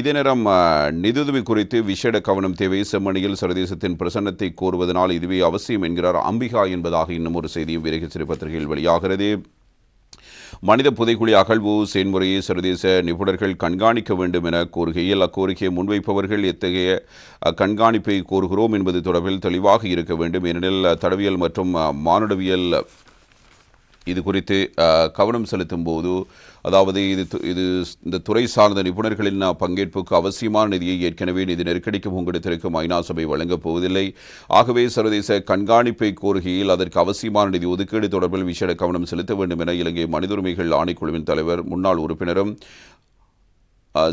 இதே நேரம் நிதியுதவி குறித்து விசேட கவனம் தேவை. செம்மணியில் சர்வதேசத்தின் பிரசன்னத்தை கோருவதனால் இதுவே அவசியம் என்கிறார் அம்பிகா என்பதாக இன்னும் ஒரு செய்தியும் விரைக சிறு பத்திரிகையில் வெளியாகிறது. மனித புதைக்குழி அகழ்வு செயல்முறையை சர்வதேச நிபுணர்கள் கண்காணிக்க வேண்டும் என கோருகையில் அக்கோரிக்கையை முன்வைப்பவர்கள் எத்தகைய கண்காணிப்பை கோருகிறோம் என்பது தொடர்பில் தெளிவாக இருக்க வேண்டும். ஏனெனில் தடவியல் மற்றும் மானுடவியல் இது குறித்து கவனம் செலுத்தும் போது அதாவது இது இது இந்த துறை சார்ந்த நிபுணர்களின் பங்கேற்புக்கு அவசியமான நிதியை ஏற்கனவே நிதி நெருக்கடிக்கு முங்கெடுத்திருக்கும் ஐநா சபை வழங்கப் போவதில்லை. ஆகவே சர்வதேச கண்காணிப்பை கோருகையில் அதற்கு அவசியமான நிதி ஒதுக்கீடு தொடர்பில் விசேட கவனம் செலுத்த வேண்டும் என இலங்கை மனித உரிமைகள் ஆணைக்குழுவின் தலைவர் முன்னாள் உறுப்பினரும்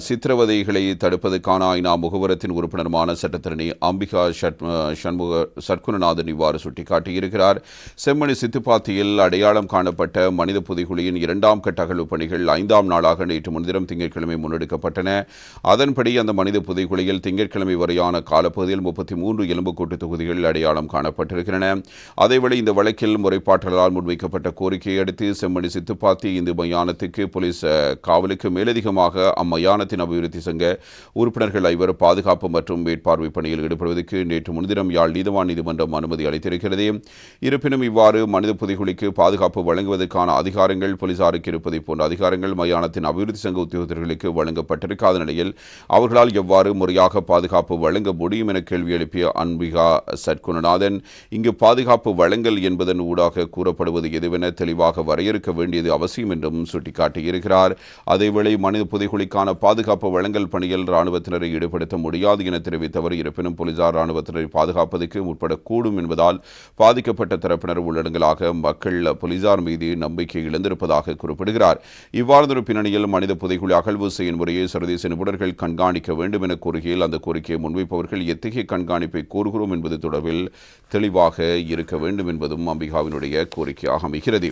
சித்திரவதைகளை தடுப்பதற்கான ஐநா முகவரத்தின் உறுப்பினருமான சட்டத்திரணி அம்பிகா ஷட் சண்முக சட்குணநாதன் இவ்வாறு சுட்டிக்காட்டியிருக்கிறார். செம்மணி சித்துப்பாத்தியில் அடையாளம் காணப்பட்ட மனித புதைகுழியின் இரண்டாம் கட்ட அகழ்வு பணிகள் ஐந்தாம் நாளாக நேற்று முன்தினம் திங்கட்கிழமை முன்னெடுக்கப்பட்டன. அதன்படி அந்த மனித புதைகுழியில் திங்கட்கிழமை வரையான காலப்பகுதியில் முப்பத்தி மூன்று எலும்புக்கூட்டு தொகுதிகள் அடையாளம் காணப்பட்டிருக்கின்றன. அதேவேளை இந்த வழக்கில் முறைப்பாட்டாளரால் முன்வைக்கப்பட்ட கோரிக்கையை அடுத்து செம்மணி சித்துப்பாத்தி இந்து மயானத்துக்கு போலீஸ் காவலுக்கு மேலதிகமாக அம்மயானத்தின் அபிவிருத்தி சங்க உறுப்பினர்கள் ஐவர் பாதுகாப்பு மற்றும் மேற்பார்வை பணியில் ஈடுபடுவதற்கு நேற்று முன்தினம் யாழ் நீதவான் நீதிமன்றம் அனுமதி அளித்திருக்கிறது. இருப்பினும் இவ்வாறு மனித புதைகுழிக்கு பாதுகாப்பு வழங்குவதற்கான அதிகாரங்கள் போலீசாருக்கு இருப்பதை போன்ற அதிகாரங்கள் மயானத்தின் அபிவிருத்தி சங்க உத்தியோகத்தர்களுக்கு வழங்கப்பட்டிருக்காத நிலையில் அவர்களால் எவ்வாறு முறையாக பாதுகாப்பு வழங்க முடியும் என கேள்வி எழுப்பிய அன்பிகா சட்குணநாதன் இங்கு பாதுகாப்பு வழங்கல் என்பதன் ஊடாக கூறப்படுவது எதுவென தெளிவாக வரையறுக்க வேண்டியது அவசியம் என்றும் சுட்டிக்காட்டியிருக்கிறார். அதேவேளை மனித புதைகுழிக்கான பாதுகாப்பு வழங்கல் பணியில் இராணுவத்தினரை ஈடுபடுத்த முடியாது என தெரிவித்தவர். இருப்பினும் போலீசார் இராணுவத்தினரை பாதுகாப்பதற்கு முற்படக்கூடும் என்பதால் பாதிக்கப்பட்ட தரப்பினர் உள்ளடங்கலாக மக்கள் போலீசார் மீது நம்பிக்கை இழந்திருப்பதாக குறிப்பிடுகிறார். இவ்வாறு பின்னணியில் மனித புதைக்குழி அகழ்வு செயல்முறையை சர்வதேச நிபுணர்கள் கண்காணிக்க வேண்டும் என கூறுகையில் அந்த கோரிக்கையை முன்வைப்பவர்கள் எத்தகைய கண்காணிப்பை கூறுகிறோம் என்பது தொடர்பில் தெளிவாக இருக்க வேண்டும் என்பதும் அம்பிகாவினுடைய கோரிக்கையாக அமைகிறது.